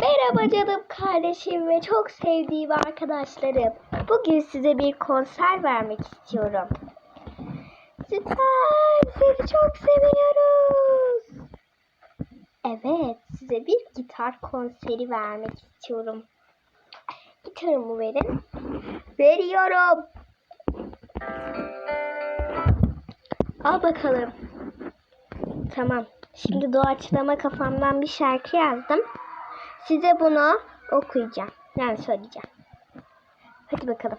Merhaba canım kardeşim ve çok sevdiğim arkadaşlarım. Bugün size bir konser vermek istiyorum. Süper! Seni çok seviyoruz. Evet, size bir gitar konseri vermek istiyorum. Gitarımı verin. Veriyorum. Al bakalım. Tamam. Şimdi doğaçlama kafamdan bir şarkı yazdım. Size bunu okuyacağım. Yani söyleyeceğim. Hadi bakalım.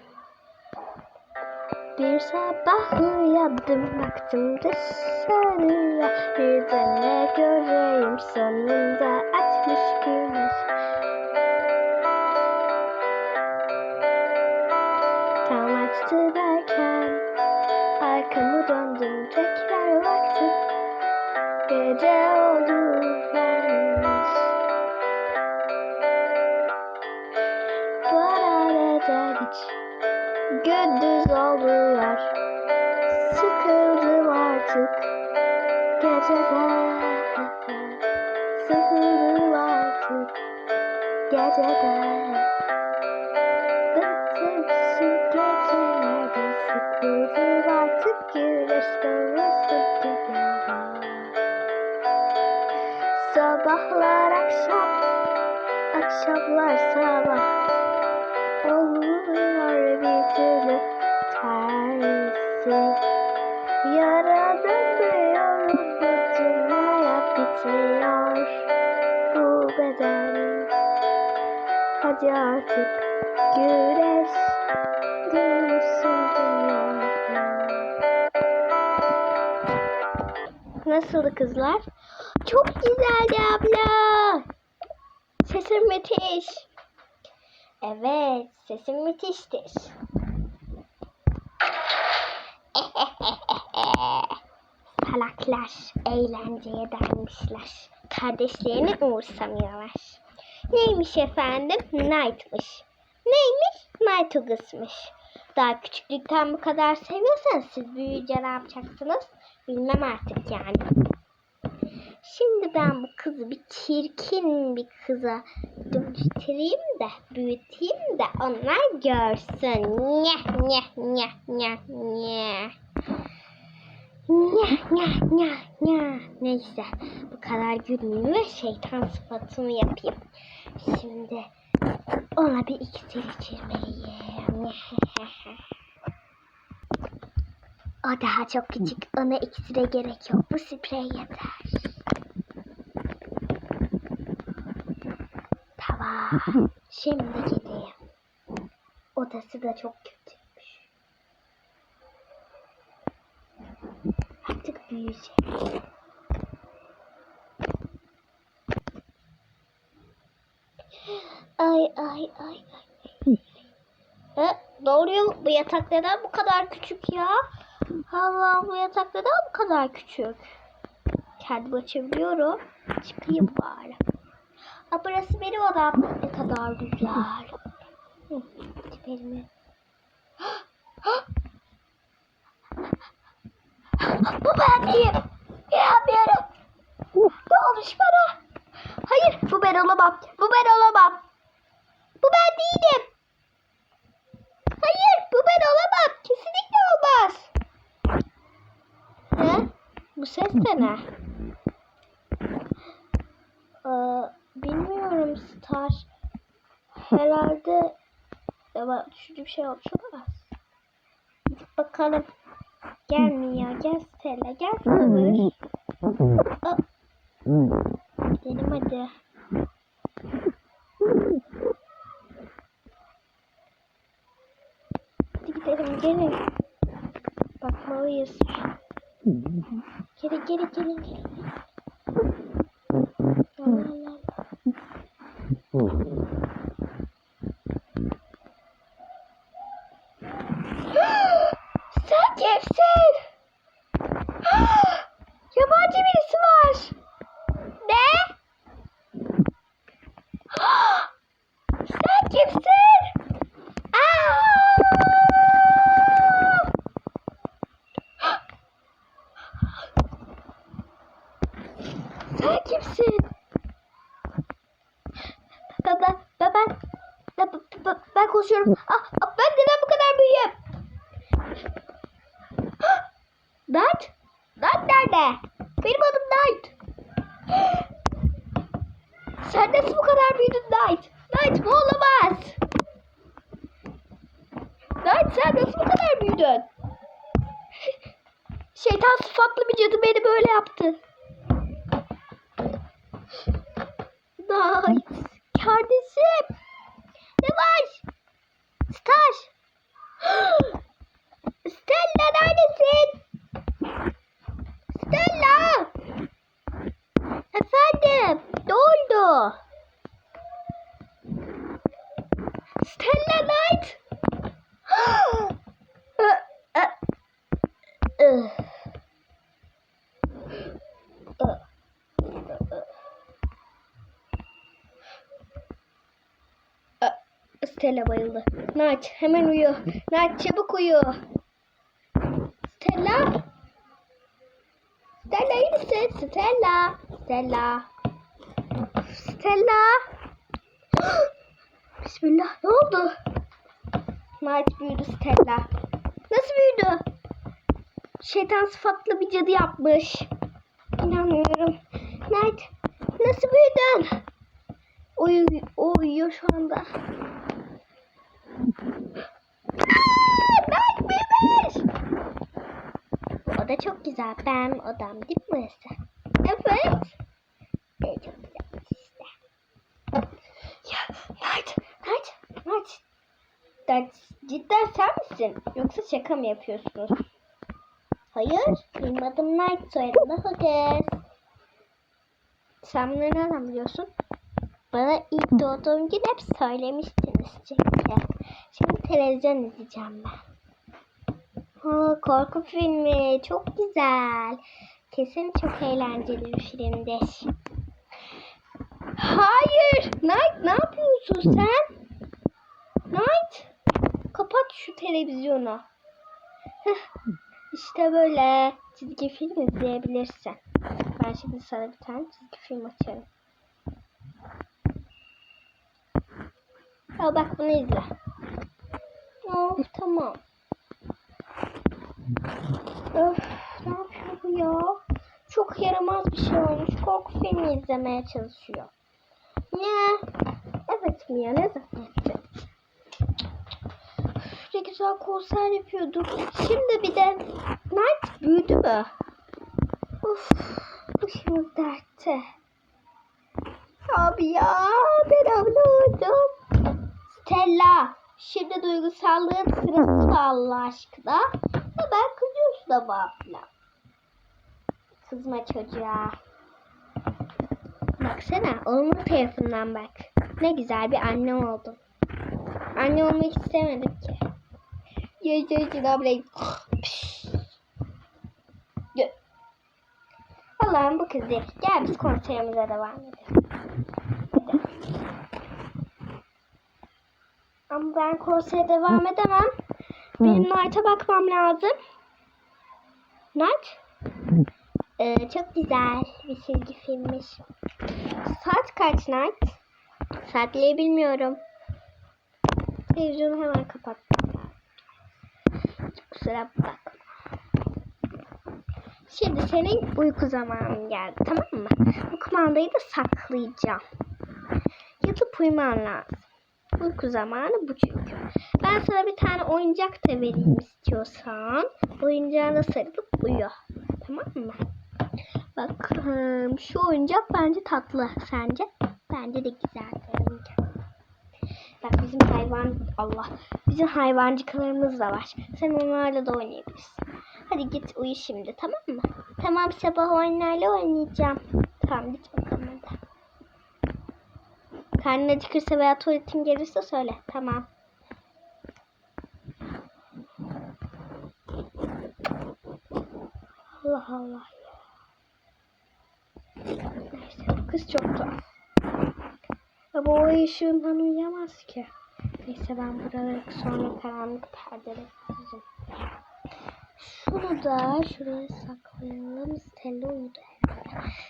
Bir sabah uyandım baktım dışarıya Bir de ne göreyim sonunda açmış güneş hiç gündüz oldular Sıkıldım artık. Geceden Sıkıldım artık. Geceden Olmuyor bir türlü tersi Yaranamıyorum bütün hayat bitiyor Bu beden Hadi artık güneş Gülsün dünyada Nasıldı kızlar? Çok güzeldi abla. Sesim müthiş. Evet, sesim müthiştir. Salaklar eğlenceye dalmışlar. Kardeşlerini umursamıyorlar. Neymiş efendim? Knight'mış. Neymiş? Night August'mış. Daha küçüklükten bu kadar seviyorsanız siz büyüyünce ne yapacaksınız? Bilmem artık yani. Şimdi ben bu kızı bir çirkin bir kıza dönüştüreyim de büyüteyim de onlar görsün. Nye nye nye nye nye. Nye nye nye nye. Neyse bu kadar gülmeyeyim ve şeytan sıfatını yapayım. Şimdi ona bir iksir içirmeliyim. O daha çok küçük. Ona iksire gerek yok. Bu sprey yeter. Şimdi gideyim. Odası da çok kötüymüş. Artık büyüyecek. Ay ay ay ay. E, doğruyor bu yatak neden bu kadar küçük ya? Allah bu yatak neden bu kadar küçük? Kendim açabiliyorum. Çıkayım bari. Aa, burası benim odam. Ne kadar güzel. Tiperimi. Bu ben değilim. İnanmıyorum. Ne olmuş bana? Hayır bu ben olamam. Bu ben olamam. Bu ben değilim. Hayır bu ben olamam. Kesinlikle olmaz. Ne? Bu ses de ne? Ee, bilmiyorum Star. Herhalde ama düşünce bir şey olmuş olamaz. Bakalım. Gelmiyor. Gel Stella. Gel. Aa, Gidelim hadi. Hadi gidelim gelin. Bakmalıyız. Geri geri gelin gelin. Allah Allah. Sen kimsin? Yabancı birisi var. Ne? Sen kimsin? Aa! Sen kimsin? koşuyorum. Ah, ah, ben neden bu kadar büyüğüm? Knight? Knight nerede? Benim adım Knight. Sen nasıl bu kadar büyüdün Knight? Knight bu olamaz. Knight sen nasıl büyüdün? Şeytan sıfatlı bir cadı beni böyle yaptı. Knight. Kardeşim. Yavaş. Star. Stella neredesin? Stella. Efendim. Ne oldu? Stella Knight. Stella bayıldı. Naç hemen uyu. Naç çabuk uyu. Stella. Stella iyi misin? Stella. Stella. Stella. Bismillah. Ne oldu? Naç büyüdü Stella. Nasıl büyüdü? Şeytan sıfatlı bir cadı yapmış. İnanmıyorum. Naç nasıl büyüdün? Uyu, o uyuyor şu anda. Aa, Naç büyümüş. Bu oda çok güzel. Benim odam değil burası? Evet. Evet çok güzel işte. Ya Naç, Naç, Naç. Naç cidden sen misin? Yoksa şaka mı yapıyorsunuz? Hayır. Benim adım Knight. Soyadım da Hughes. Sen bunları nereden biliyorsun? Bana ilk doğduğum gün hep söylemiştiniz çünkü. Şimdi televizyon izleyeceğim ben. Ha, korku filmi. Çok güzel. Kesin çok eğlenceli bir filmdir. Hayır. Knight ne yapıyorsun sen? Knight. Kapat şu televizyonu. Heh, İşte böyle çizgi film izleyebilirsin. Ben şimdi sana bir tane çizgi film açarım. Al bak bunu izle. Of tamam. Öf ne yapıyor bu ya? Çok yaramaz bir şey olmuş. Korku filmi izlemeye çalışıyor. Ne? Evet mi ya ne zahmetti. Ne güzel konser yapıyorduk. Şimdi bir de Night büyüdü mü? Of başımız dertte. Abi ya ben abla oldum. Stella şimdi duygusallığın sırası mı Allah aşkına? Hemen kızıyorsun ama abla. Kızma çocuğa. Baksana onun tarafından bak. Ne güzel bir anne oldum. Anne olmak istemedim ki. Yaşasın ablayım. Allah'ım bu kız. Gel biz konserimize devam edelim. Ama ben konsere devam edemem. Benim Knight'a bakmam lazım. Knight? Ee, çok güzel bir çizgi filmmiş. Saat kaç Knight? Saatleri bilmiyorum. Televizyonu hemen kapattım. Kusura bakma. Şimdi senin uyku zamanın geldi tamam mı? Bu kumandayı da saklayacağım. Yatıp uyuman lazım. Uyku zamanı bu çünkü. Ben sana bir tane oyuncak da vereyim istiyorsan. Oyuncağına sarılıp uyu. Tamam mı? Bak şu oyuncak bence tatlı. Sence? Bence de güzel. Bak bizim hayvan Allah. Bizim hayvancıklarımız da var. Sen onlarla da oynayabilirsin. Hadi git uyu şimdi tamam mı? Tamam sabah onlarla oynayacağım. Tamam git bakalım. Karnın acıkırsa veya tuvaletin gelirse söyle. Tamam. Allah Allah. Neyse kız çok tuhaf. Ama o ışığından uyuyamaz ki. Neyse ben buraları sonra karanlık perdele çizeceğim. Şunu da şuraya saklayalım. Stella uyudu.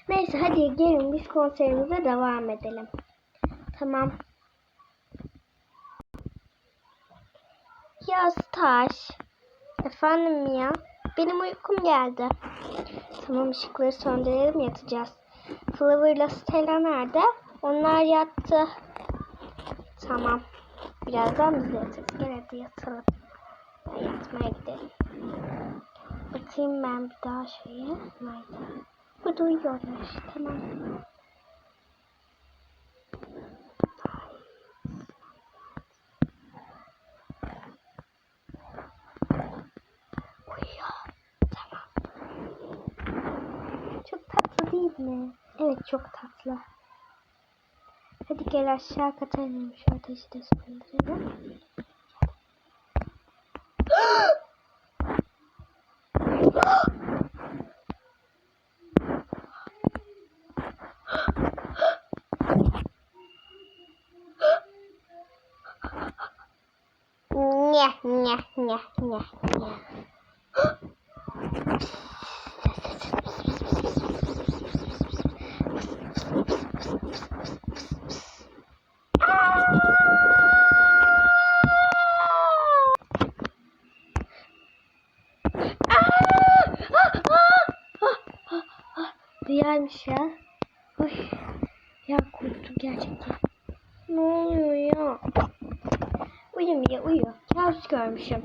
Neyse hadi gelin biz konserimize devam edelim. Tamam. Ya Staş. Efendim ya. Benim uykum geldi. Tamam ışıkları söndürelim yatacağız. Flower'la Stella nerede? Onlar yattı. Tamam. Birazdan biz yatarız. Gel hadi yatalım. Ben yatmaya gidelim. Bakayım ben bir daha şeye. Nerede? Burada uyuyorlar. Tamam. Uyuyor. Tamam. Çok tatlı değil mi? Evet çok tatlı. Hadi gel aşağı kata inelim. Şu ateşi de söndürelim. Nye, nye, nye, nye, nye. Rüyaymış ya. Ay, ya korktum gerçekten. Ne oluyor ya? Uyumuyor, uyuyor. Kabus görmüşüm.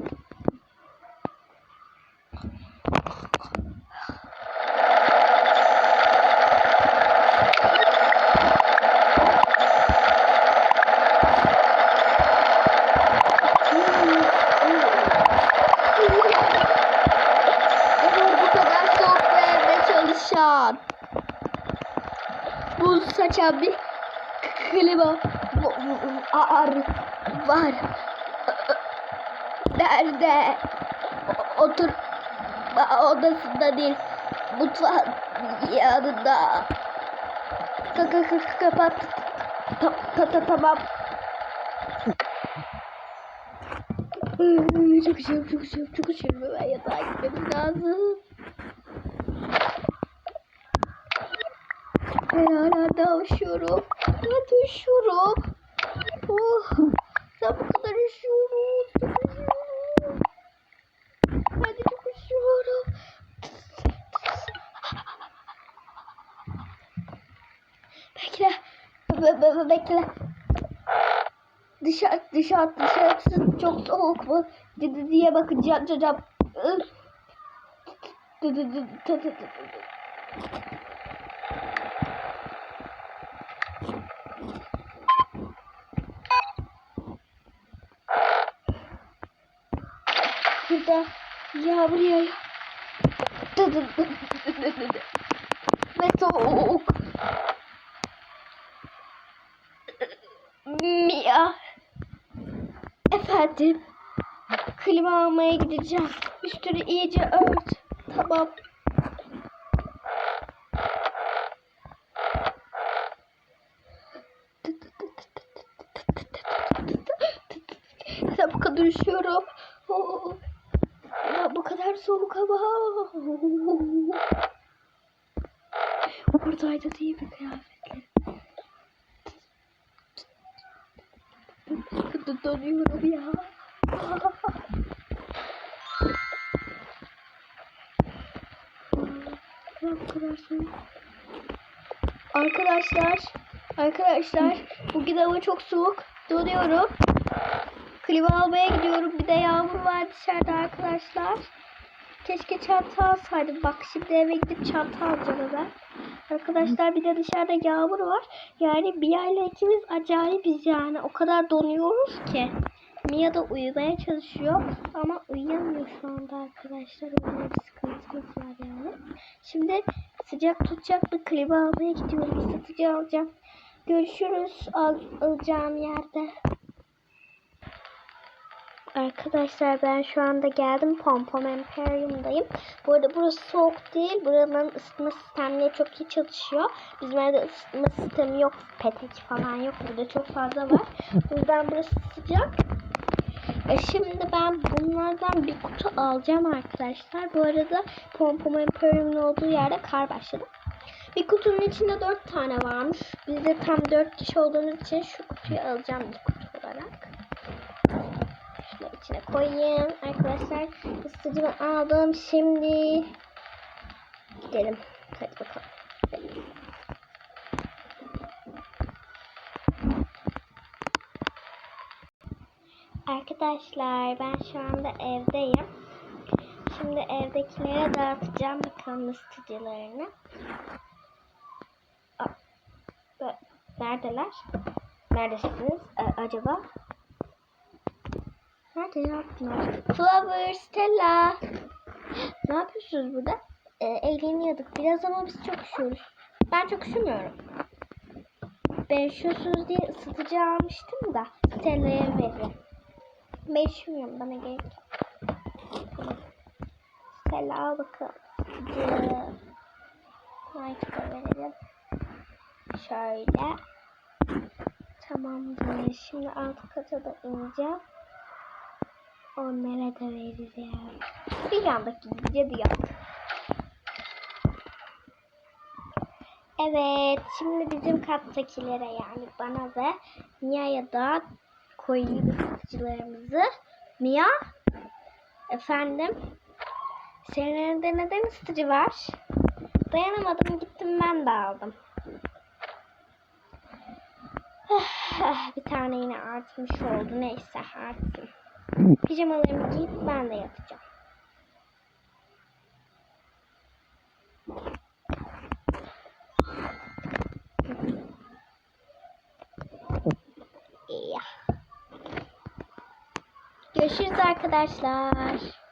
bu kadar soğuk bir evde çalışan. Saçan bir klima ar var. Nerede? Otur odasında değil. Mutfağın yanında. Ka- ka- ka- Kapat. Ta- ta- ta- Tamam. Çok üşüyorum, çok üşüyorum, çok üşüyorum. Ben yatağa gitmem lazım. Ben hala daha üşüyorum. Ben üşüyorum. Oh, ben bu kadar üşüyorum. De çok üşüyorum. Bekle. Be be be bekle. Dışarı dışarı dışarısı çok soğuk mu? Dedi diye bakacağım. Cacam. Burada yağmur yağıyor. Ve soğuk. Mia. Efendim. Klima almaya gideceğim. Üstünü iyice ört. Tamam. Hava. Buradaydı değil mi kıyafetlerim? Donuyorum ya. Soğuk. Arkadaşlar, arkadaşlar bugün hava çok soğuk. Donuyorum. Klima almaya gidiyorum. Bir de yağmur var dışarıda arkadaşlar. Keşke çanta alsaydım. Bak şimdi eve gidip çanta alacağım ben. Arkadaşlar bir de dışarıda yağmur var. Yani Mia ile ikimiz acayibiz yani. O kadar donuyoruz ki. Mia da uyumaya çalışıyor. Ama uyuyamıyor şu anda arkadaşlar. Öyle bir sıkıntımız var yani. Şimdi sıcak tutacak bir klima almaya gidiyorum. Satıcı alacağım. Görüşürüz al, alacağım yerde. Arkadaşlar ben şu anda geldim Pompom Imperium'dayım. Bu arada burası soğuk değil. Buranın ısıtma sistemleri çok iyi çalışıyor. Bizim evde ısıtma sistemi yok. Petek falan yok. Burada çok fazla var. O yüzden burası sıcak. E şimdi ben bunlardan bir kutu alacağım arkadaşlar. Bu arada Pompom Imperium'un olduğu yerde kar başladı. Bir kutunun içinde dört tane varmış. Biz de tam dört kişi olduğumuz için şu kutuyu alacağım bir kutu olarak. İçine koyayım. Arkadaşlar ısıtıcımı aldım. Şimdi gidelim. Hadi bakalım. Arkadaşlar ben şu anda evdeyim. Şimdi evdekilere dağıtacağım bakalım ısıtıcılarını. Neredeler? Neredesiniz e, acaba? Nerede yaptılar? Flower, Stella. Ne yapıyorsunuz burada? E, eğleniyorduk biraz ama biz çok üşüyoruz. Ben çok üşümüyorum. Ben üşüyorsunuz diye ısıtıcı almıştım da Stella'ya veririm. Ben üşümüyorum bana gerek yok. Stella al bakalım. Mike'a verelim. Şöyle. Tamamdır. Şimdi alt kata da ineceğim. Onlara da vereceğim. Bir andaki cadı yaptı. Evet. Şimdi bizim kattakilere yani bana ve Mia'ya da koyayım ısıtıcılarımızı. Mia. Efendim. Senin elinde neden ısıtıcı var? Dayanamadım gittim ben de aldım. bir tane yine artmış oldu. Neyse artsın. Pijamalarımı giyip ben de yatacağım. Görüşürüz arkadaşlar.